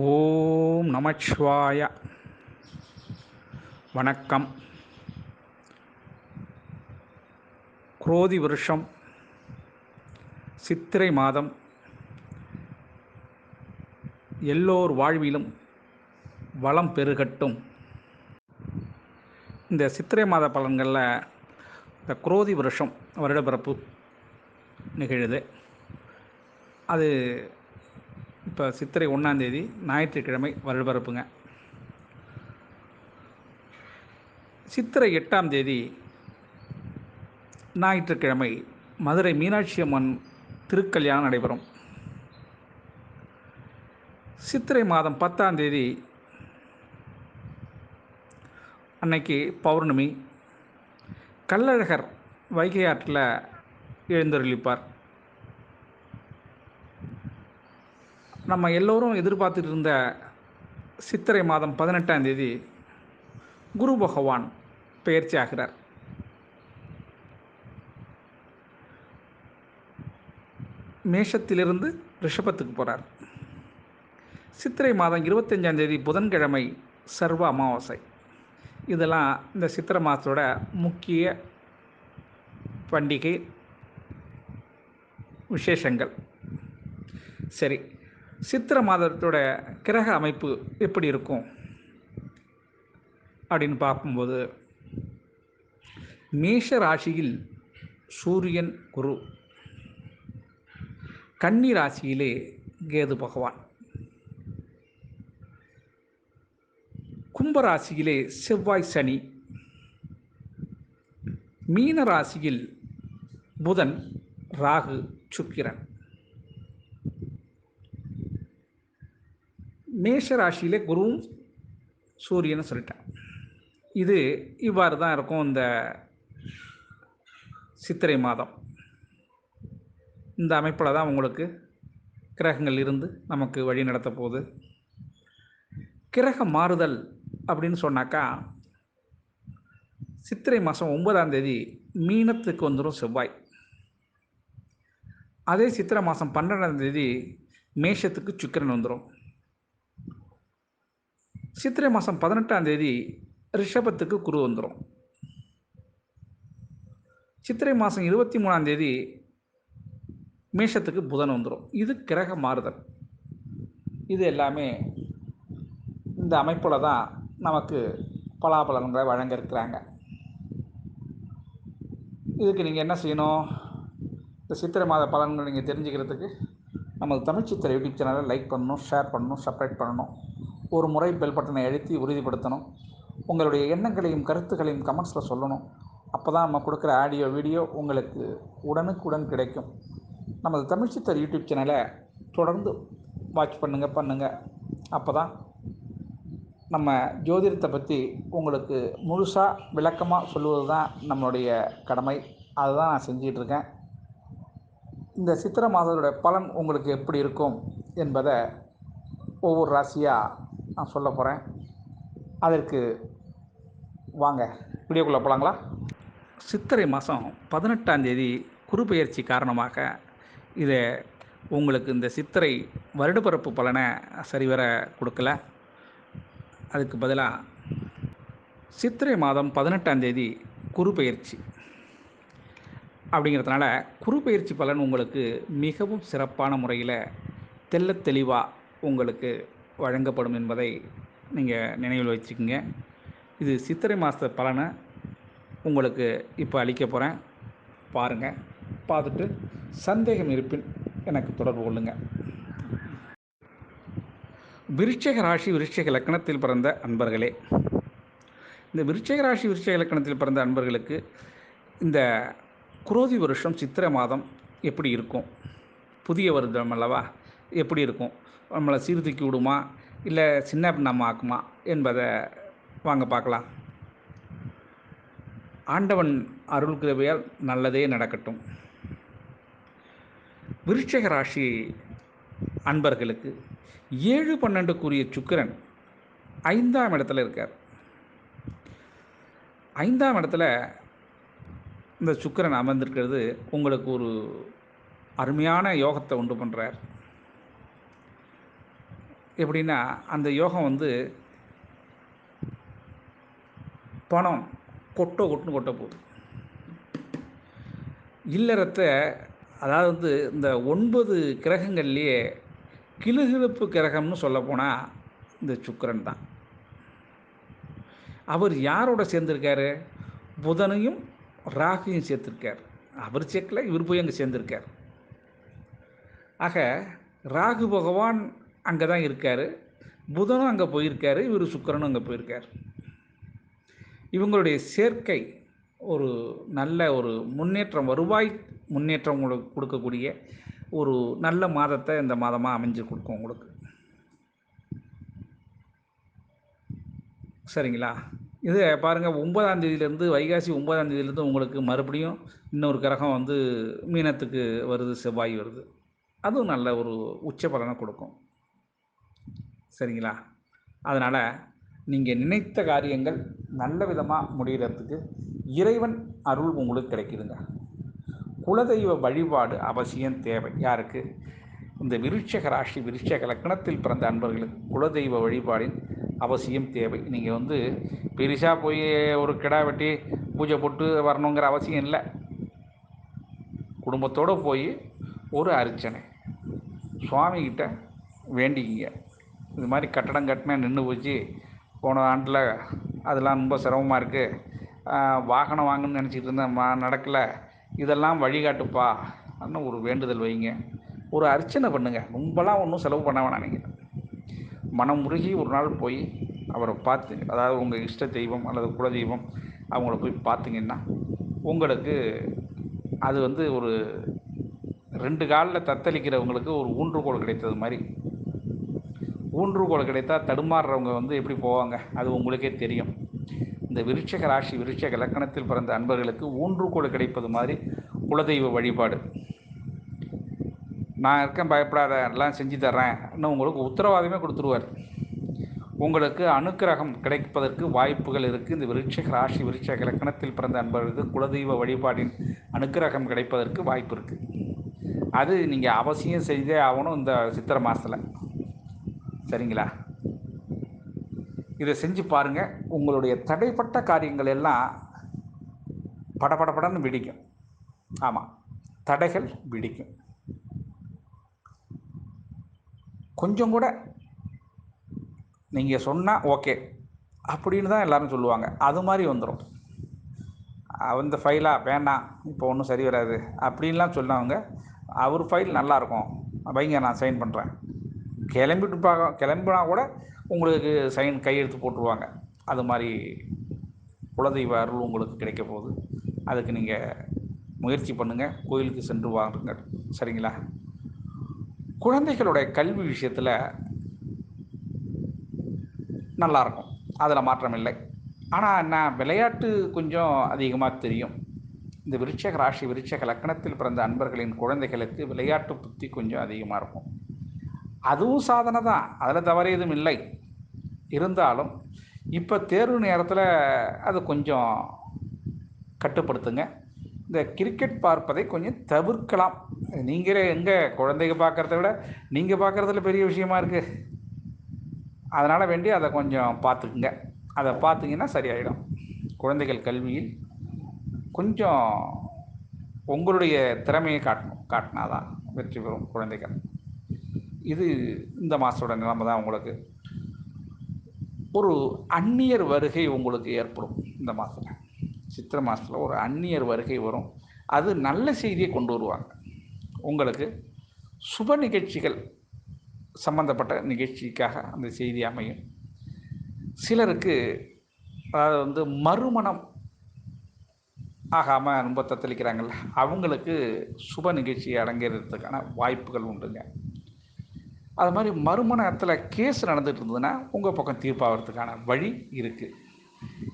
ஓம் நமச்சிவாய. வணக்கம். குரோதி வருஷம் சித்திரை மாதம் எல்லோர் வாழ்விலும் வளம் பெருகட்டும். இந்த சித்திரை மாத பலன்களில் இந்த குரோதி வருஷம் வருடப்பிறப்பு நிகழுது. அது இப்போ சித்திரை ஒன்றாந்தேதி ஞாயிற்றுக்கிழமை வருடப்பிறப்புங்க. சித்திரை எட்டாம் தேதி ஞாயிற்றுக்கிழமை மதுரை மீனாட்சி அம்மன் திருக்கல்யாணம் நடைபெறும். சித்திரை மாதம் பத்தாம் தேதி அன்னைக்கு பௌர்ணமி. கள்ளழகர் வைகை ஆற்றில் எழுந்தருளிப்பார். நம்ம எல்லோரும் எதிர்பார்த்துட்டு இருந்த சித்திரை மாதம் பதினெட்டாம் தேதி குரு பகவான் பெயர்ச்சி ஆகிறார் மேஷத்திலிருந்து ரிஷபத்துக்கு போகிறார் சித்திரை மாதம் இருபத்தஞ்சாம் தேதி புதன்கிழமை சர்வ அமாவாசை. இதெல்லாம் இந்த சித்திரை மாதத்தோட முக்கிய பண்டிகை விசேஷங்கள். சரி சித்திர மாதத்தோட கிரக அமைப்பு எப்படி இருக்கும்? அப்படின்னு பார்க்கும்போது மேஷ ராசியில் சூரியன் குரு கன்னி ராசியிலே கேது பகவான். கும்பராசியிலே செவ்வாய் சனி. மீன ராசியில் புதன் ராகு சுக்கிரன். மேஷ ராசியிலே குருவும் சூரியனும் சொல்லிட்டேன் இது இவ்வாறு தான் இருக்கும் இந்த சித்திரை மாதம். இந்த அமைப்பில் தான் உங்களுக்கு கிரகங்கள் இருந்து நமக்கு வழி நடத்த போகுது. கிரக மாறுதல் அப்படின்னு சொன்னாக்கா சித்திரை மாதம் ஒன்பதாம் தேதி மீனத்துக்கு வந்துடும் செவ்வாய். அதே சித்திரை மாதம் பன்னெண்டாம் தேதி மேஷத்துக்கு சுக்கிரன் வந்துடும் சித்திரை மாதம் பதினெட்டாம் தேதி ரிஷபத்துக்கு குரு வந்துடும் சித்திரை மாதம் இருபத்தி மூணாம் தேதி மேஷத்துக்கு புதன் வந்துடும் இது கிரக மாறுதல். இது எல்லாமே இந்த அமைப்பில் தான் நமக்கு பலாபலன்களை வழங்க இருக்கிறாங்க இதுக்கு நீங்கள் என்ன செய்யணும்? இந்த சித்திரை மாத பலன்களை நீங்கள் தெரிஞ்சுக்கிறதுக்கு நமது தமிழ் சித்திரை யூடியூப் சேனலை லைக் பண்ணணும் ஷேர் பண்ணணும் சப்ஸ்கிரைப் பண்ணணும். ஒரு முறை பெல் பட்டனை அழுத்தி உறுதிப்படுத்தணும். உங்களுடைய எண்ணங்களையும் கருத்துக்களையும் கமெண்ட்ஸில் சொல்லணும். அப்போ தான் நம்ம கொடுக்குற ஆடியோ வீடியோ உங்களுக்கு உடனுக்குடன் கிடைக்கும். நமது தமிழ் சித்தர் யூடியூப் சேனலை தொடர்ந்து வாட்ச் பண்ணுங்கள் பண்ணுங்கள் அப்போ தான் நம்ம ஜோதிடத்தை பற்றி உங்களுக்கு முழுசாக விளக்கமாக சொல்லுவது தான் நம்மளுடைய கடமை. அதுதான் நான் செஞ்சிகிட்ருக்கேன் இந்த சித்திரை மாதத்தோட பலன் உங்களுக்கு எப்படி இருக்கும் என்பதை ஒவ்வொரு ராசியாக நான் சொல்ல போகிறேன் அதற்கு வாங்க வீடியோக்குள்ளே போகலாங்களா சித்திரை மாதம் பதினெட்டாம் தேதி குரு காரணமாக இதை உங்களுக்கு இந்த சித்திரை வருடப்பிறப்பு பலனை சரிவர கொடுக்கல. அதுக்கு பதிலாக சித்திரை மாதம் பதினெட்டாம் தேதி குரு அப்படிங்கிறதுனால குறுபெயர்ச்சி பலன் உங்களுக்கு மிகவும் சிறப்பான முறையில் தெல்ல தெளிவாக உங்களுக்கு வழங்கப்படும் என்பதை நீங்கள் நினைவில் வச்சுக்கோங்க. இது சித்திரை மாத பலனை உங்களுக்கு இப்போ அளிக்க போகிறேன் பாருங்கள் பார்த்துட்டு சந்தேகம் இருப்பின் எனக்கு தொடர்பு கொள்ளுங்கள் விருட்சக ராசி விருட்சக லக்கணத்தில் பிறந்த அன்பர்களே. இந்த விருட்சக ராசி விருட்சக லக்கணத்தில் பிறந்த அன்பர்களுக்கு இந்த குரோதி வருஷம் சித்திரை மாதம் எப்படி இருக்கும்? புதிய வருடம் அல்லவா? எப்படி இருக்கும்? நம்மளை சீர்தூக்கி விடுமா? இல்லை சின்ன நம்ம ஆக்குமா? என்பதை வாங்க பார்க்கலாம். ஆண்டவன் அருள் கிருபையால் நல்லதே நடக்கட்டும். விருட்சக ராசி அன்பர்களுக்கு ஏழு பன்னெண்டுக்குரிய சுக்கிரன் ஐந்தாம் இடத்துல இருக்கார். ஐந்தாம் இடத்துல இந்த சுக்கிரன் அமர்ந்திருக்கிறது உங்களுக்கு ஒரு அருமையான யோகத்தை உண்டு பண்ணுறார் எப்படின்னா அந்த யோகம் வந்து பணம் கொட்டோ கொட்டுன்னு கொட்ட போகுது. இல்லறத்தை அதாவது வந்து இந்த ஒன்பது கிரகங்கள்லேயே கிளுகிழப்பு கிரகம்னு சொல்லப்போனால் இந்த சுக்கரன் தான். அவர் யாரோட சேர்ந்திருக்காரு? புதனையும் ராகுவையும் சேர்த்துருக்கார். அவர் சேர்க்கல இவர் போய் அங்கே சேர்ந்திருக்கார். ஆக ராகு பகவான் அங்கே தான் இருக்கார். புதனும் அங்கே போயிருக்காரு. இவர் சுக்கிரனும் அங்கே போயிருக்கார். இவங்களுடைய சேர்க்கை ஒரு நல்ல ஒரு முன்னேற்றம் வருவாய் முன்னேற்றம் உங்களுக்கு கொடுக்கக்கூடிய ஒரு நல்ல மாதத்தை இந்த மாதமாக அமைஞ்சு கொடுக்கும் உங்களுக்கு. சரிங்களா? இது பாருங்கள் ஒன்பதாம் தேதியிலேருந்து வைகாசி ஒன்பதாம் தேதியிலேருந்து உங்களுக்கு மறுபடியும் இன்னொரு கிரகம் வந்து மீனத்துக்கு வருது செவ்வாய் வருது. அதுவும் நல்ல ஒரு உச்ச பலனை கொடுக்கும். சரிங்களா? அதனால் நீங்கள் நினைத்த காரியங்கள் நல்ல விதமாக முடிகிறதுக்கு இறைவன் அருள் உங்களுக்கு கிடைக்குதுங்க. குலதெய்வ வழிபாடு அவசியம் தேவை. யாருக்கு? இந்த விருட்சக ராசி விருட்சக லக்கணத்தில் பிறந்த அன்பர்களுக்கு குலதெய்வ வழிபாடின் அவசியம் தேவை. நீங்கள் வந்து பெரிசா போய் ஒரு கிடா வெட்டி பூஜை போட்டு வரணுங்கிற அவசியம் இல்லை. குடும்பத்தோடு போய் ஒரு அர்ச்சனை. சுவாமிகிட்ட வேண்டிக்கிங்க. இது மாதிரி கட்டடம் கட்டினா நின்று போச்சு. போன ஆண்டில் அதெல்லாம் ரொம்ப சிரமமாக இருக்குது வாகனம் வாங்கணும்னு நினச்சிட்டு இருந்தேன். மா நடக்கலை. இதெல்லாம் வழிகாட்டுப்பா. அப்படின்னு ஒரு வேண்டுதல் வைங்க. ஒரு அர்ச்சனை பண்ணுங்கள் ரொம்பலாம் ஒன்றும் செலவு பண்ண வேணாம் நீங்கள் மனம் முருகி ஒரு நாள் போய் அவரை பார்த்து அதாவது உங்கள் இஷ்ட தெய்வம் அல்லது குலதெய்வம் அவங்கள போய் பார்த்தீங்கன்னா உங்களுக்கு அது வந்து ஒரு ரெண்டு காலில் தத்தளிக்கிறவங்களுக்கு ஒரு ஊன்றுகோல் கிடைத்தது மாதிரி ஊன்றுகோல் கிடைத்தால் தடுமாறுறவங்க வந்து எப்படி போவாங்க? அது உங்களுக்கே தெரியும். இந்த விருட்சக ராசி விருட்சக லக்கணத்தில் பிறந்த அன்பர்களுக்கு ஊன்றுகோல் கிடைப்பது மாதிரி குலதெய்வ வழிபாடு. நான் இருக்கேன் பயப்படாத எல்லாம் செஞ்சு தர்றேன். இன்னும் உங்களுக்கு உத்தரவாதமே கொடுத்துருவார். உங்களுக்கு அனுக்கிரகம் கிடைப்பதற்கு வாய்ப்புகள் இருக்குது இந்த விருட்சக ராசி விருட்சக லக்கணத்தில் பிறந்த அன்பர்களுக்கு குலதெய்வ வழிபாடின் அனுக்கிரகம் கிடைப்பதற்கு வாய்ப்பு இருக்குது அது நீங்கள் அவசியம் செய்தே ஆகணும் இந்த சித்திரை மாதத்தில் சரிங்களா? இதை செஞ்சு பாருங்கள் உங்களுடைய தடைப்பட்ட காரியங்கள் எல்லாம் படபடபடன்னு விடிக்கும். ஆமாம் தடைகள் விடிக்கும். கொஞ்சம் கூட நீங்கள் சொன்னால் ஓகே அப்படின்னு தான் எல்லோரும் சொல்லுவாங்க. அது மாதிரி வந்துடும் அந்த ஃபைலாக வேண்டாம் இப்போ ஒன்றும் சரி வராது அப்படின்லாம் சொன்னவங்க அவர் ஃபைல் நல்லாயிருக்கும் வைங்க நான் சைன் பண்ணுறேன் கிளம்பிட்டு பார்க்க கிளம்பினா கூட உங்களுக்கு சைன் கையெழுத்து போட்டுருவாங்க. அது மாதிரி குலதெய்வ அருள் உங்களுக்கு கிடைக்க போகுது. அதுக்கு நீங்கள் முயற்சி பண்ணுங்கள் கோயிலுக்கு சென்று வாங்க சரிங்களா? குழந்தைகளுடைய கல்வி விஷயத்தில் நல்லாயிருக்கும் அதில் மாற்றம் இல்லை. ஆனால் நான் விளையாட்டு கொஞ்சம் அதிகமாக தெரியும். இந்த விருட்சக ராசி விருட்சக லக்கணத்தில் பிறந்த அன்பர்களின் குழந்தைகளுக்கு விளையாட்டு புத்தி கொஞ்சம் அதிகமாக இருக்கும். அதுவும் சாதனை தான். அதில் தவறு எதுவும் இல்லை. இருந்தாலும் இப்போ தேர்வு நேரத்தில் அது கொஞ்சம் கட்டுப்படுத்துங்க. இந்த கிரிக்கெட் பார்ப்பதை கொஞ்சம் தவிர்க்கலாம். நீங்களே எங்கே குழந்தைங்க பார்க்குறத விட நீங்கள் பார்க்குறதுல பெரிய விஷயமா இருக்குது அதனால் வேண்டி அதை கொஞ்சம் பார்த்துக்குங்க. அதை பார்த்தீங்கன்னா சரியாயிடும். குழந்தைகள் கல்வியில் கொஞ்சம் உங்களுடைய திறமையை காட்டணும். காட்டினாதான் வெற்றி பெறும் குழந்தைகள். இது இந்த மாதத்தோட நிலைமை தான் உங்களுக்கு. ஒரு அந்நியர் வருகை உங்களுக்கு ஏற்படும் இந்த மாதத்தில் சித்திரை மாதத்தில் ஒரு அந்நியர் வருகை வரும். அது நல்ல செய்தியை கொண்டு வருவாங்க. உங்களுக்கு சுப நிகழ்ச்சிகள் சம்பந்தப்பட்ட நிகழ்ச்சிக்காக அந்த செய்தி அமையும். சிலருக்கு அதாவது வந்து மறுமணம் ஆகாமல் ரொம்ப தத்தளிக்கிறாங்கள்ல அவங்களுக்கு சுப நிகழ்ச்சி அடங்கிறதுக்கான வாய்ப்புகள் உண்டுங்க. அது மாதிரி மறுமணத்தில் கேஸ் நடந்துகிட்டு இருந்ததுன்னா உங்கள் பக்கம் தீர்ப்பாகிறதுக்கான வழி இருக்குது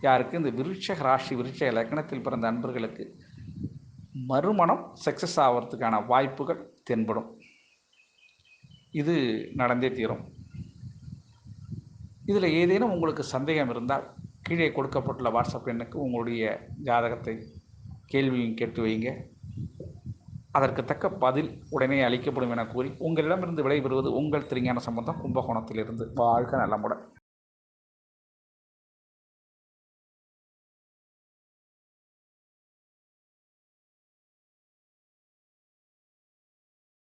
யாருக்கு? இந்த விருட்சக ராசி விருட்ச இலக்கணத்தில் பிறந்த நண்பர்களுக்கு மறுமணம் சக்ஸஸ் ஆகிறதுக்கான வாய்ப்புகள் தென்படும். இது நடந்தே தீரும். இதில் ஏதேனும் உங்களுக்கு சந்தேகம் இருந்தால் கீழே கொடுக்கப்பட்டுள்ள வாட்ஸ்அப் எண்ணுக்கு உங்களுடைய ஜாதகத்தை கேள்வியும் கேட்டு வைங்க. அதற்கு தக்க பதில் உடனே அளிக்கப்படும் என கூறி உங்களிடமிருந்து விடைபெறுவது உங்கள் திருஞான சம்பந்தம் கும்பகோணத்திலிருந்து. வாழ்க நலமுடன்.